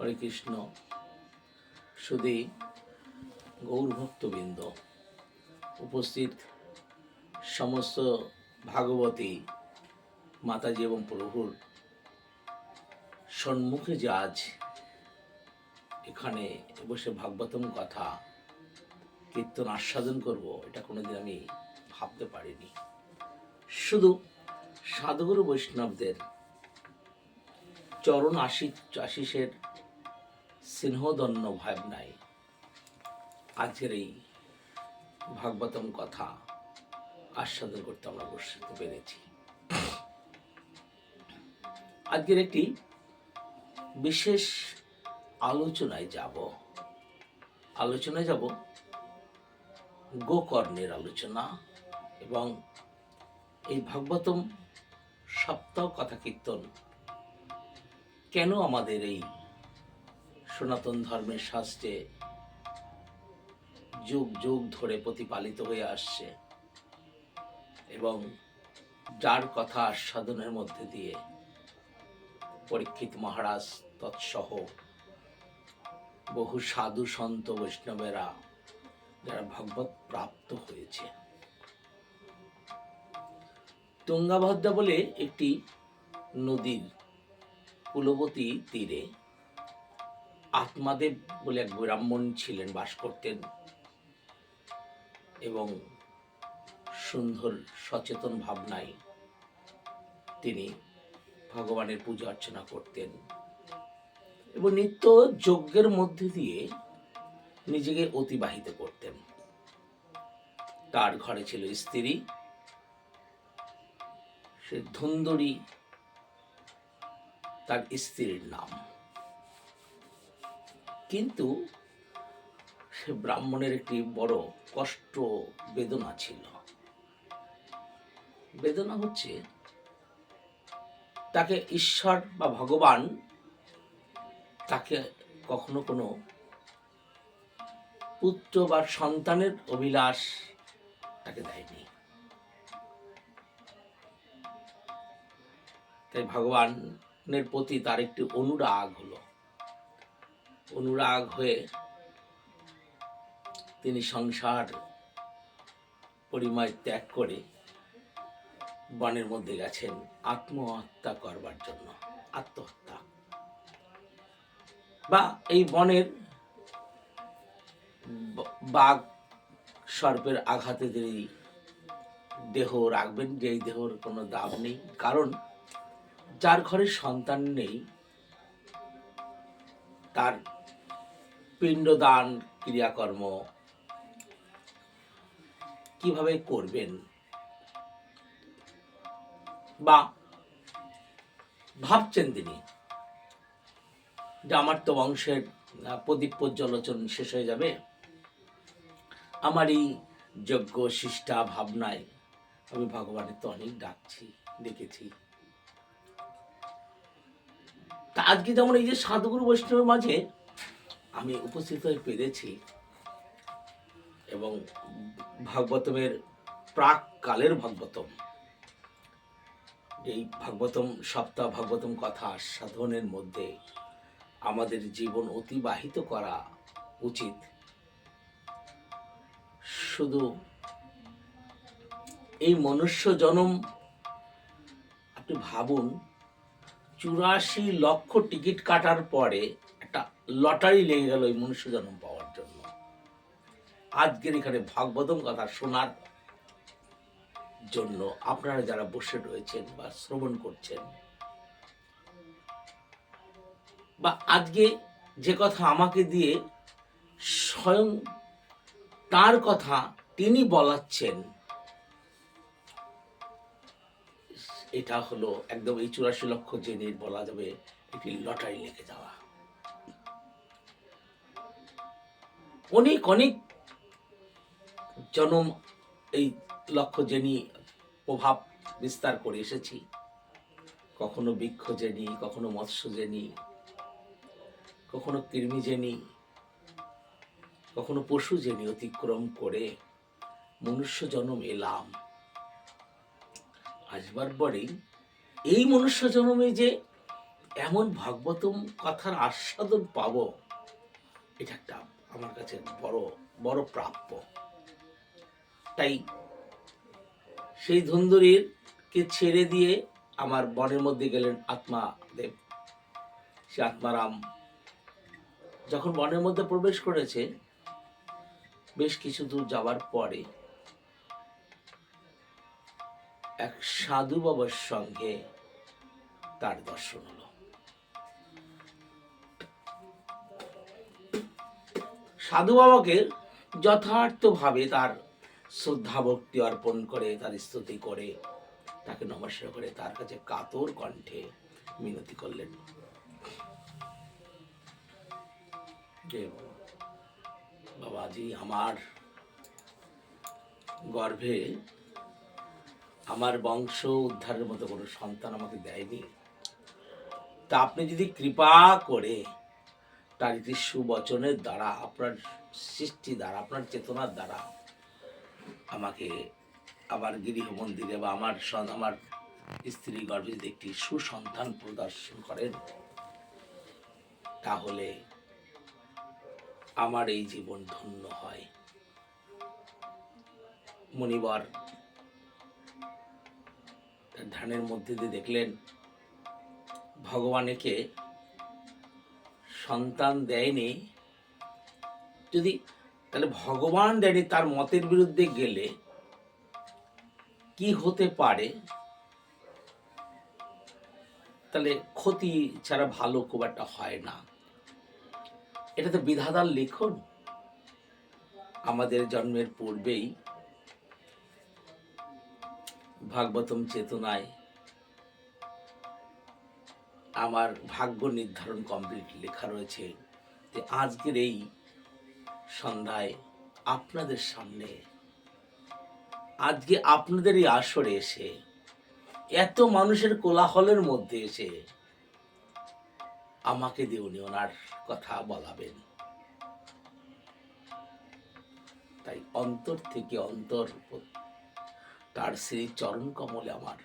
হরে কৃষ্ণ। সুদী গৌরভক্তবৃন্দ, উপস্থিত সমস্ত ভাগবতী মাতাজি এবং প্রভুর সম্মুখে যে আজ এখানে বসে ভাগবতম কথা, কীর্তন আস্বাদন করব, এটা কোনোদিন আমি ভাবতে পারিনি। শুধু সাধুগুরু বৈষ্ণবদের চরণ আশিস আশিসের স্নেহদন্য ভাবনায় আজকের এই ভাগবতম কথা আস্বাদন করতে আমরা বসতে পেরেছি। আজকের একটি বিশেষ আলোচনায় যাব। আলোচনায় যাব গোকর্ণের আলোচনা এবং এই ভাগবতম সপ্তাহ কথা কীর্তন কেন আমাদের এই সনাতন ধর্মের শাস্ত্রে যুগ যুগ ধরে প্রতিপালিত হয়ে আসছে এবং যার কথা আস্বাদনের মধ্যে দিয়ে পরীক্ষিত মহারাজ তৎসহ বহু সাধু সন্ত বৈষ্ণবেরা যারা ভগবত প্রাপ্ত হয়েছে। তুঙ্গাভদ্রা বলে একটি নদীর কুলবতী তীরে আত্মাদেব বলে এক ব্রাহ্মণ ছিলেন, বাস করতেন। এবং সুন্দর সচেতন ভাবনায় তিনি ভগবানের পূজা অর্চনা করতেন। এবং নিত্য যজ্ঞের মধ্যে দিয়ে নিজেকে অতিবাহিত করতেন। তার ঘরে ছিল স্ত্রী, সে ধুন্দরী, তার স্ত্রীর নাম। কিন্তু সে ব্রাহ্মণের একটি বড় কষ্ট, বেদনা ছিল। বেদনা হচ্ছে তাকে ঈশ্বর বা ভগবান তাকে কখনো কোনো পুত্র বা সন্তানের অভিলাষ তাকে দেয়নি। তাই ভগবানের প্রতি তার একটি অনুরাগ হলো। অনুরাগ হয়ে তিনি সংসার পরিময় ত্যাগ করে বনের মধ্যে গেছেন আত্মহত্যা করবার জন্য, আত্মহত্যা। বা এই বনের বাঘ সর্পের আঘাতে তিনি দেহ রাখবেন, যেই দেহর কোনো দাম নেই। কারণ যার ঘরে সন্তান নেই, তার পিণ্ডদান ক্রিয়াকর্ম কীভাবে করবেন? বা ভাবছেন তিনি যে আমার তো বংশের প্রদীপ প্রজ্বলোচন শেষ হয়ে যাবে। আমার এই যজ্ঞ শিষ্টা ভাবনায় আমি ভগবানের তো অনেক ডাকছি দেখেছি তা আজকে যেমন এই যে সাধুগুরু বৈষ্ণবের মাঝে আমি উপস্থিত হয়ে পেরেছি এবং ভাগবতমের প্রাক কালের ভাগবতম। এই ভাগবতম সপ্তাহ ভাগবতম কথা সাধনের মধ্যে আমাদের জীবন অতিবাহিত করা উচিত। শুধু এই মনুষ্য জনম, আপনি ভাবুন, চুরাশি লক্ষ টিকিট কাটার পরে একটা লটারি লেগে গেল এই মনুষ্য জন্ম পাওয়ার জন্য। আজকের এখানে ভাগবতম কথা শোনার জন্য আপনারা যারা বসে রয়েছেন বা শ্রবণ করছেন, বা আজকে যে কথা আমাকে দিয়ে স্বয়ং তার কথা তিনি বলাচ্ছেন, এটা হলো একদম এই চুরাশি লক্ষ জেনের বলা যাবে একটি লটারি লেগে যাওয়া। অনেক অনেক জনম এই লক্ষ্য জেনি প্রভাব বিস্তার করে এসেছি। কখনো বৃক্ষ জেনি কখনো মৎস্য জেনি কখনো কৃমি জেনি কখনো পশু জেনি অতিক্রম করে মনুষ্য জন্ম এলাম। আসবার পরেই এই মনুষ্য জন্মে যে এমন ভাগবতম কথার আস্বাদন পাবো, এটা একটা আমার কাছে বড় বড় প্রাপ্য। তাই সেই ধুন্দরীর কে ছেড়ে দিয়ে আমার বনের মধ্যে গেলেন আত্মাদেব সে আত্মারাম যখন বনের মধ্যে প্রবেশ করেছে, বেশ কিছু দূর যাওয়ার পরে এক সাধু বাবার সঙ্গে তার দর্শন হলো। সাধু বাবাকে যথার্থভাবে তার শ্রদ্ধা ভক্তি অর্পণ করে, তার স্তুতি করে, তাকে নমস্কার করে, তার কাছে কাতর কণ্ঠে মিনতি করলেন। যে বাবাজি, আমার গর্ভে আমার বংশ উদ্ধারের মতো কোনো সন্তান আমাকে দেয়নি। তা আপনি যদি কৃপা করে তার একটি সুবচনের দ্বারা, আপনার সৃষ্টি দ্বারা, আপনার চেতনার দ্বারা আমাকে আমার গৃহ মন্দিরে বা আমার আমার স্ত্রী গর্ভে যদি একটি সুসন্তান প্রদর্শন করেন, তাহলে আমার এই জীবন ধন্য হয়। মণিবর তার ধ্যানের মধ্যে দিয়ে দেখলেন, ভগবানকে সন্তান দেয়নি, যদি তাহলে ভগবান দেয়নি তার মতের বিরুদ্ধে গেলে কি হতে পারে? তাহলে ক্ষতি ছাড়া ভালো খুব একটা হয় না। এটা তো বিধাতার লিখন। আমাদের জন্মের পূর্বেই ভাগবতম চেতনায় আমার ভাগ্য নির্ধারণ কমপ্লিট লেখা রয়েছে। যে আজকের এই সন্ধ্যায় আপনাদের সামনে, আজকে আপনাদের এই আসরে এসে, এত মানুষের কোলাহলের মধ্যে এসে আমাকে দিয়ে উনি ওনার কথা বলাবেন। তাই অন্তর থেকে অন্তর তার শ্রী চরণ কমলে আমার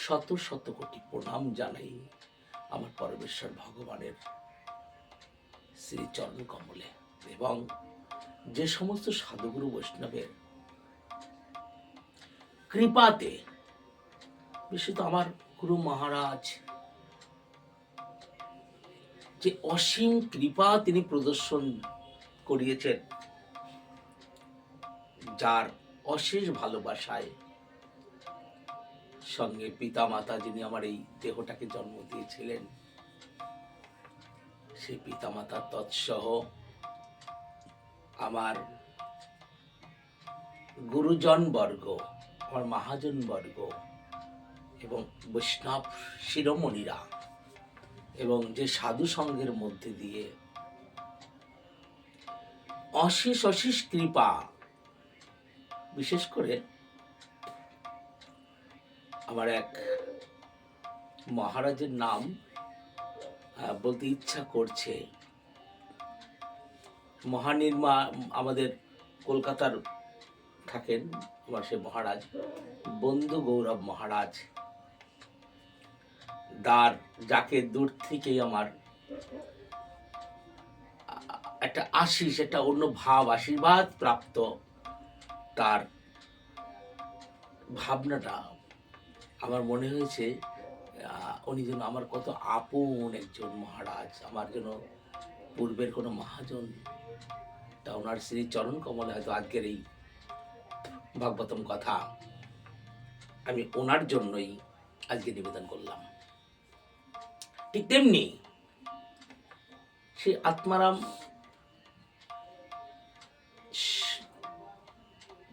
শত শত কোটি প্রণাম জানাই আমার পরমেশ্বর ভগবানের শ্রী চরণ কমলে এবং যে সমস্ত সাধুগুরু বৈষ্ণবের কৃপাতে বিশেষত আমার গুরু মহারাজ, যে অসীম কৃপা তিনি প্রদর্শন করিয়েছেন, যার অশেষ ভালোবাসায় সঙ্গে পিতা মাতা যিনি আমার এই দেহটাকে জন্ম দিয়েছিলেন, সেই পিতা মাতা তৎসহ আমার গুরুজন বর্গ আমার মহাজন বর্গ এবং বৈষ্ণব শিরোমণিরা এবং যে সাধু সঙ্গের মধ্যে দিয়ে অশেষ অশেষ কৃপা, বিশেষ করে আমার এক মহারাজের নাম বলতে ইচ্ছা করছে। মহানির্মা, আমাদের কলকাতার থাকেন আমার সে মহারাজ, বন্ধু গৌরব মহারাজ। দার যাকে দূর থেকেই আমার একটা আশিস একটা অন্য ভাব, আশীর্বাদ প্রাপ্ত, তার ভাবনাটা আমার মনে হয়েছে উনি যেন আমার কত আপন একজন মহারাজ, আমার যেন পূর্বের কোনো মহাজন। তা ওনার শ্রী চরণ কমলে হয়তো আজকের এই ভাগবতম কথা আমি ওনার জন্যই আজকে নিবেদন করলাম। ঠিক তেমনি সেই আত্মারাম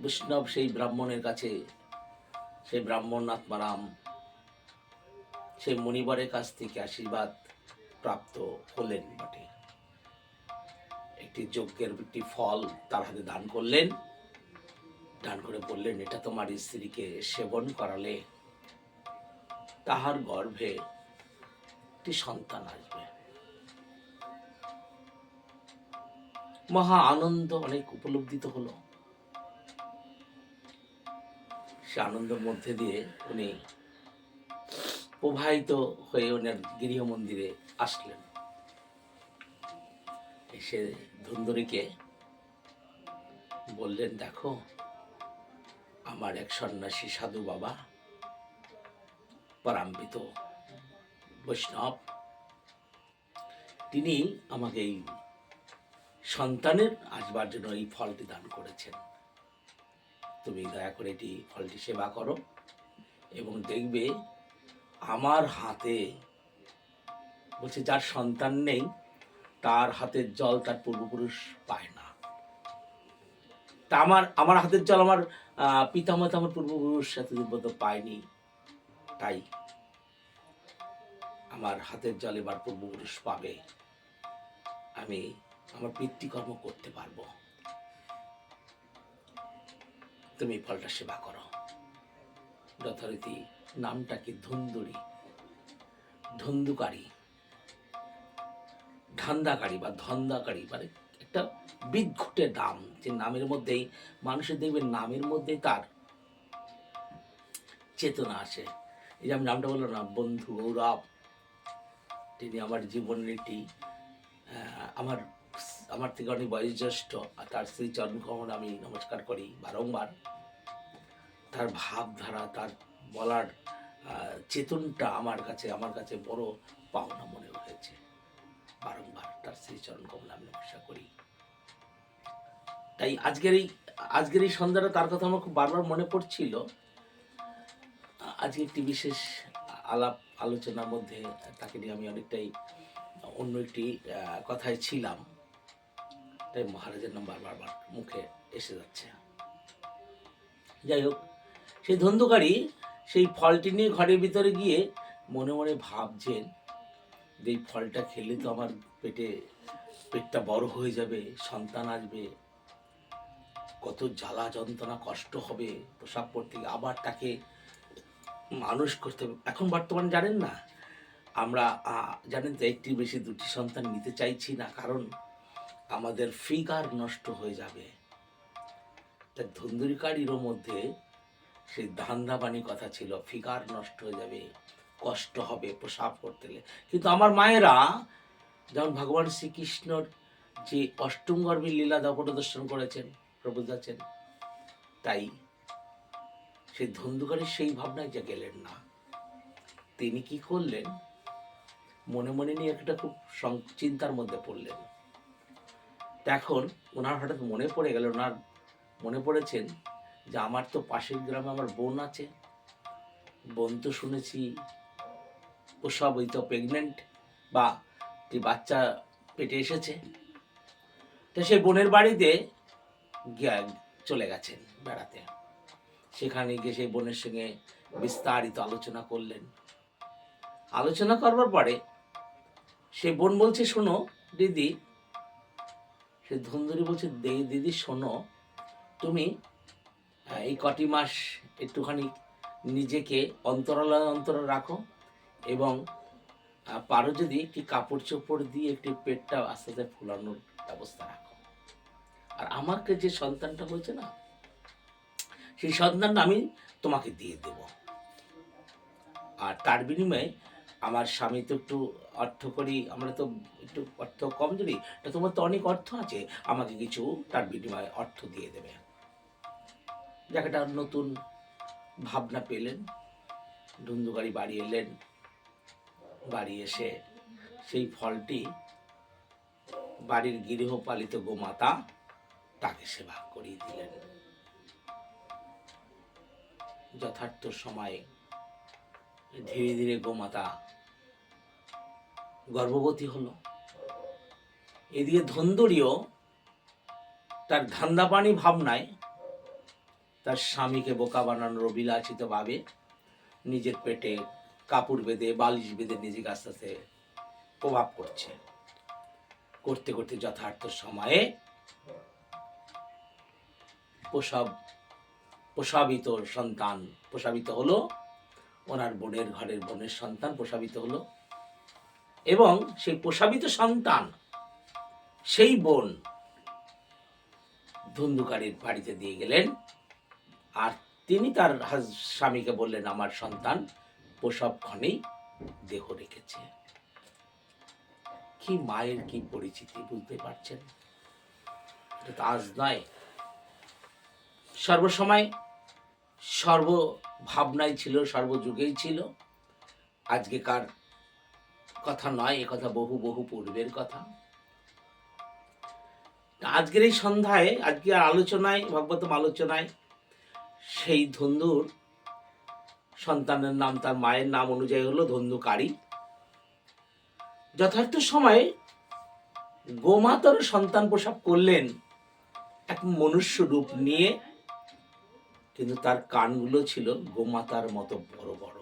বৈষ্ণব সেই ব্রাহ্মণের কাছে সেই ব্রাহ্মণ আত্মারাম সেই মণিবরের কাছ থেকে আশীর্বাদ প্রাপ্ত হলেন বটে। একটি যজ্ঞের একটি ফল তার হাতে দান করলেন। দান করে বললেন, এটা তোমার স্ত্রীকে সেবন করালে তাহার গর্ভে একটি সন্তান আসবে। মহা আনন্দ অনেক উপলব্ধিত হলো। সে আনন্দের মধ্যে দিয়ে উনি প্রবাহিত হয়ে ওনার গৃহ মন্দিরে আসলেন। এসে ধুন্দরীকে বললেন, দেখো, আমার এক সন্ন্যাসী সাধু বাবা পরাম্বিত বৈষ্ণব। তিনি আমাকে এই সন্তানের আসবার জন্য এই ফলটি দান করেছেন। তুমি দয়া করে এটি ফলটি সেবা করো এবং দেখবে আমার হাতে, বলছে যার সন্তান নেই, তার হাতের জল তার পূর্বপুরুষ পায় না। তা আমার আমার হাতের জল আমার পিতামাতা আমার পূর্বপুরুষ সাথে পর্যন্ত পায়নি। তাই আমার হাতের জল এবার পূর্বপুরুষ পাবে। আমি আমার পিতৃকর্ম করতে পারব। তুমি ফলটা সেবা করো। যথারীতি নামটা কি ধুন্দুরি ধুন্দুকারী, ধান্দাকারী বা ধন্দাকারী মানে একটা বিদঘুটে নাম যে নামের মধ্যেই, মানুষের দেখবে নামের মধ্যেই তার চেতনা আসে। এই যে আমি নামটা বললাম না, বন্ধু, গৌরব, তিনি আমার জীবনের একটি আমার আমার থেকে অনেক বয়োজ্যেষ্ঠ আর তার শ্রী চরণকমল আমি নমস্কার করি বারংবার। তার ভাবধারা, তার বলার চেতনটা আমার কাছে আমার কাছে বড় পাওনা মনে হয়েছে। বারংবার তার শ্রীচরণ কমল আমি নমস্কার করি। তাই আজকের এই আজকের এই সন্ধ্যাটা তার কথা আমার খুব বারবার মনে পড়ছিল। আজকে একটি বিশেষ আলাপ, আলোচনার মধ্যে তাকে নিয়ে আমি অনেকটাই অন্য একটি কথায় ছিলাম। তাই মহারাজের নাম বারবার বার মুখে এসে যাচ্ছে। যাই হোক সেই ধন্দুকারী সেই ফলটি নিয়ে ঘরের ভিতরে গিয়ে মনে মনে ভাবছেন যে এই ফলটা খেলে তো আমার পেটে, পেটটা বড় হয়ে যাবে, সন্তান আসবে। কত জ্বালা যন্ত্রণা, কষ্ট হবে করতে গিয়ে আবার তাকে মানুষ করতে হবে। এখন বর্তমানে জানেন না? আমরা জানেন তো একটি বেশি দুটি সন্তান নিতে চাইছি না, কারণ আমাদের ফিগার নষ্ট হয়ে যাবে। তা ধুন্দুরিকারীরও মধ্যে সেই ধান্দাবাণী কথা ছিল ফিগার নষ্ট হয়ে যাবে, কষ্ট হবে, প্রসাব করতে গেলে কিন্তু আমার মায়েরা, যেমন ভগবান শ্রীকৃষ্ণর যে অষ্টম গর্ভের লীলা দর্শন করেছেন, প্রভু তাই সেই ধন্দুকারের সেই ভাবনায় যে গেলেন না। তিনি কি করলেন? মনে মনে নিয়ে একটা খুব চিন্তার মধ্যে পড়লেন। এখন ওনার হঠাৎ মনে পড়ে গেল, ওনার মনে পড়েছেন যে আমার তো পাশের গ্রামে আমার বোন আছে। বোন তো শুনেছি প্রসব ওই তো প্রেগনেন্ট বা বাচ্চা পেটে এসেছে। তো সেই বোনের বাড়িতে চলে গেছেন বেড়াতে। সেখানে গিয়ে সেই বোনের সঙ্গে বিস্তারিত আলোচনা করলেন। আলোচনা করবার পরে সে বোন বলছে, শোনো দিদি সে ধুন্দুরি বলছে, "দে- দিদি, শোনো, তুমি এই কটি মাস একটুখানি নিজেকে অন্তরালে অন্তর রাখো এবং পারো যদি একটি কাপড় চোপড় দিয়ে একটি পেটটা আস্তে আস্তে ফুলানোর ব্যবস্থা রাখো। আর আমাকে যে সন্তানটা হয়েছে না, সেই সন্তানটা আমি তোমাকে দিয়ে দেব। আর তার বিনিময়ে আমার স্বামী তো একটু অর্থ করি, আমরা তো একটু অর্থ কম যদি, তা তোমার তো অনেক অর্থ আছে, আমাকে কিছু তার বিনিময়ে অর্থ দিয়ে দেবে। একটা নতুন ভাবনা পেলেন, ধুন্দুকারি বাড়ি এলেন, বাড়ি এসে সেই ফলটি বাড়ির গৃহপালিত গোমাতা তাকে সেবা করিয়ে দিলেন। যথার্থ সময়ে ধীরে ধীরে গোমাতা গর্ভবতী হলো। এদিকে ধন্দরীয় তার ধান্দাপানি ভাবনায় তার স্বামীকে বোকা বানানোর বিলাসিত ভাবে নিজের পেটে কাপড় বেঁধে, বালিশ বেঁধে নিজেকে আস্তে আস্তে প্রভাব করছে। করতে করতে যথার্থ সময়ে প্রসব প্রসাবিত সন্তান প্রসাবিত হলো ওনার বোনের ঘরের বোনের সন্তান প্রসাবিত হলো। এবং সেই প্রসাবিত সন্তান, সেই বোন ধুন্দুকারীর বাড়িতে দিয়ে গেলেন। আর তিনি তার স্বামীকে বললেন, আমার সন্তান প্রসবক্ষণেই দেহ রেখেছে। কি মায়ের কি পরিচিতি বুঝতে পারছেন? আজ নয়। সর্বসময় সর্ব ভাবনাই ছিল, সর্বযুগেই ছিল। আজকেকার কথা নয়, এ কথা বহু বহু পূর্বের কথা। আজকের এই সন্ধ্যায়, আজকের আলোচনায়, ভগবতম আলোচনায় সেই ধন্দুর সন্তানের নাম, তার মায়ের নাম অনুযায়ী হলো ধন্দুকারী। যথার্থ সময়ে গোমাতার সন্তান প্রসব করলেন এক মনুষ্য রূপ নিয়ে কিন্তু তার কানগুলো ছিল গোমাতার মতো বড় বড়।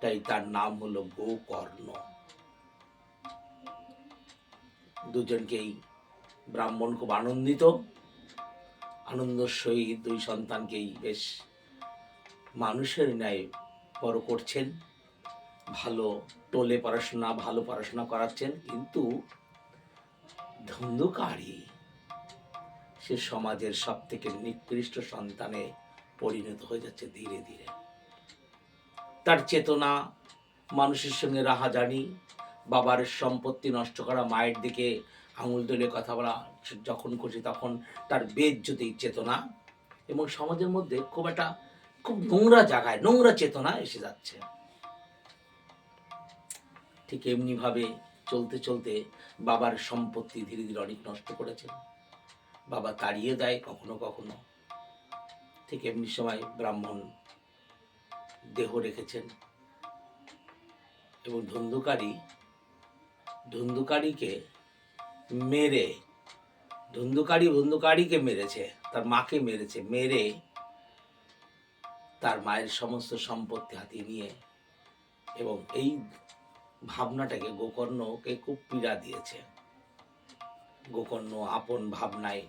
তাই তার নাম হলো গোকর্ণ। দুজনকেই ব্রাহ্মণ খুব আনন্দিত। আনন্দের সহিত দুই সন্তানকেই বেশ মানুষের ন্যায় বড় করছেন। ভালো টোলে পড়াশোনা, ভালো পড়াশোনা করাচ্ছেন। কিন্তু ধন্ধুকারী, সে সমাজের সব থেকে নিকৃষ্ট সন্তানে পরিণত হয়ে যাচ্ছে ধীরে ধীরে। তার চেতনা, মানুষের সঙ্গে রাহাজানি, বাবার সম্পত্তি নষ্ট করা, মায়ের দিকে আঙুল তুলে কথা বলা, যখন খুশি তখন তার বেজ্যোতি চেতনা এবং সমাজের মধ্যে খুব একটা, খুব নোংরা জায়গায়, নোংরা চেতনা এসে যাচ্ছে। ঠিক এমনি ভাবে চলতে চলতে বাবার সম্পত্তি ধীরে ধীরে অনেক নষ্ট করেছে। বাবা তাড়িয়ে দেয় কখনো কখনো। ঠিক এমনি সময় ব্রাহ্মণ দেহ রেখেছেন। এবং ধন্দুকারী ধন্দুকারীকে মেরে ধন্দুকারী ধন্দুকারীকে মেরেছে, তার মাকে মেরেছে, মেরে তার মায়ের সমস্ত সম্পত্তি হাতিয়ে নিয়ে এবং এই ভাবনাটাকে গোকর্ণকে খুব পীড়া দিয়েছে। গোকর্ণ আপন ভাবনায়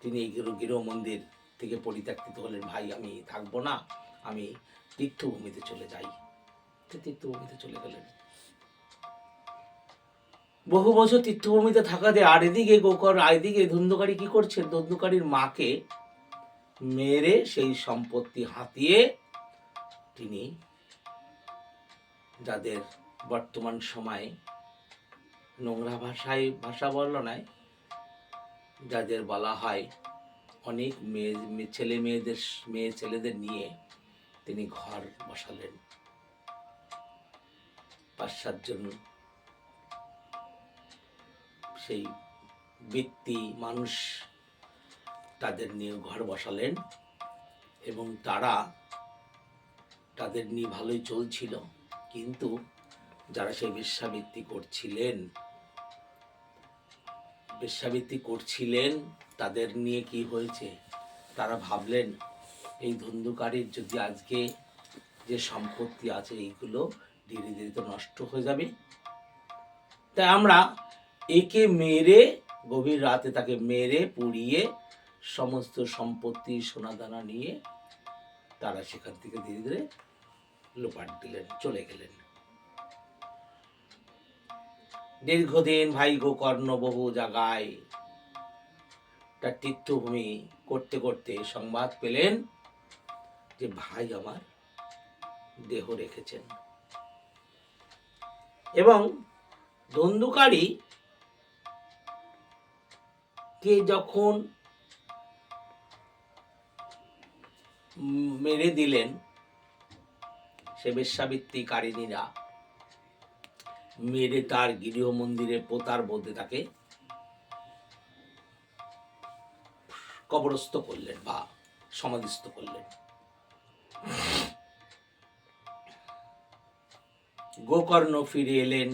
তিনি গৃহ গৃহ মন্দির থেকে পরিত্যক্ত হলেন, ভাই, আমি থাকব না। আমি তীর্থভূমিতে চলে যাই। তীর্থভূমিতে চলে গেলেন। বহু বছর তীর্থভূমিতে থাকাতে আর এদিকে গোকর এদিকে ধুন্ধকারী কি করছেন? ধুন্ধকারীর মাকে মেরে সেই সম্পত্তি হাতিয়ে তিনি যাদের বর্তমান সময়ে নোংরা ভাষায়, ভাষা বর্ণনায় যাদের বলা হয় অনেক মেয়ে ছেলে মেয়েদের, মেয়ে ছেলেদের নিয়ে তিনি ঘর বসালেন। পাঁচ সাতজন সেই ব্যক্তি, মানুষ তাদের নিয়ে ঘর বসালেন এবং তারা তাদের নিয়ে ভালোই চলছিল। কিন্তু যারা সেই বেশ্যাবৃত্তি করছিলেন বেশ্যাবৃত্তি করছিলেন, তাদের নিয়ে কি হয়েছে? তারা ভাবলেন, এই ধন্দুকারীর যদি আজকে যে সম্পত্তি আছে এইগুলো ধীরে ধীরে তো নষ্ট হয়ে যাবে। তাই আমরা একে মেরে, গভীর রাতে তাকে মেরে, পুড়িয়ে সমস্ত সম্পত্তি, সোনাদানা নিয়ে তারা সেখান থেকে ধীরে ধীরে লোপাট দিলেন, চলে গেলেন। দীর্ঘদিন ভাই গোকর্ণ বহু জায়গায় তার তীর্থভূমি করতে করতে সংবাদ পেলেন যে ভাই আমার দেহ রেখেছেন। এবং ধন্দুকারী কে যখন মেরে দিলেন, সে বেশ্যাবৃত্তিকারিণীরা মেরে তার গৃহ মন্দিরে পোতার বলতে তাকে কবরস্থ করলেন বা সমাধিস্থ করলেন। গোকর্ণ ফিরে এলেন,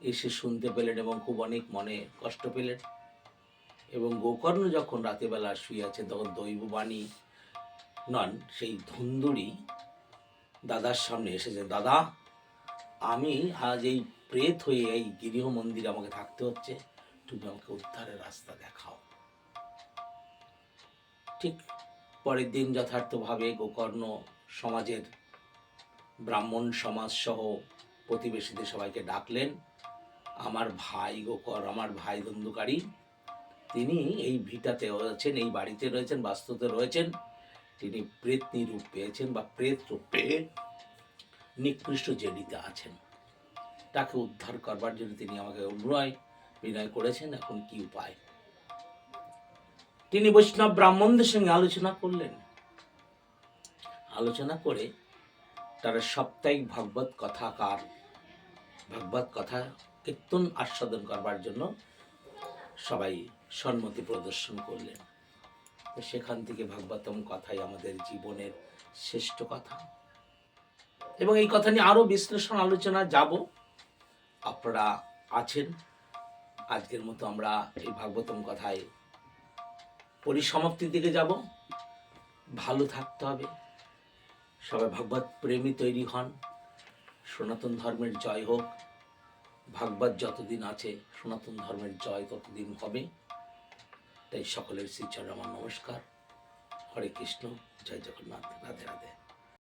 এসে শুনতে পেলেন এবং খুব অনেক মনে কষ্ট পেলেন। এবং গোকর্ণ যখন রাতেবেলা শুয়ে আছেন, তখন দৈববাণী নন, সেই ধুন্দুরি দাদার সামনে এসেছে দাদা আমি আজ এই প্রেত হয়ে এই গৃহ মন্দিরে আমাকে থাকতে হচ্ছে। তুমি আমাকে উদ্ধারের রাস্তা দেখাও। ঠিক পরের দিন যথার্থভাবে গোকর্ণ সমাজের ব্রাহ্মণ সমাজ সহ প্রতিবেশীদের সবাইকে ডাকলেন। আমার ভাই গোকর আমার ভাই ধন্দুকারী তিনি এই ভিটাতে রয়েছেন, এই বাড়িতে রয়েছেন, বাস্তুতে রয়েছেন। তিনি প্রেতনি রূপ পেয়েছেন বা প্রেত রূপ পেয়ে নিকৃষ্ট জেডিতে আছেন। তাকে উদ্ধার করবার জন্য তিনি আমাকে অনুনয়, বিনয় করেছেন, এখন কি উপায়? তিনি বৈষ্ণব ব্রাহ্মণদের সঙ্গে আলোচনা করলেন। আলোচনা করে তারা সাপ্তাহিক ভাগবত কথাকার, ভাগবত কথা কীর্তন আস্বাদন করবার জন্য সবাই সম্মতি প্রদর্শন করলেন। সেখান থেকে ভাগবতম কথাই আমাদের জীবনের শ্রেষ্ঠ কথা। এবং এই কথা নিয়ে আরও বিশ্লেষণ আলোচনা যাব। আপনারা আছেন। আজকের মতো আমরা এই ভাগবতম কথায় পরিসমাপ্তির দিকে যাব। ভালো থাকতে হবে। সবাই ভাগবত প্রেমী তৈরি হন। সনাতন ধর্মের জয় হোক। ভাগবত যতদিন আছে, সনাতন ধর্মের জয় ততদিন হবে। তাই সকলের শ্রীচরণ আমার নমস্কার। হরে কৃষ্ণ। জয় জগন্নাথ। রাধে রাধে।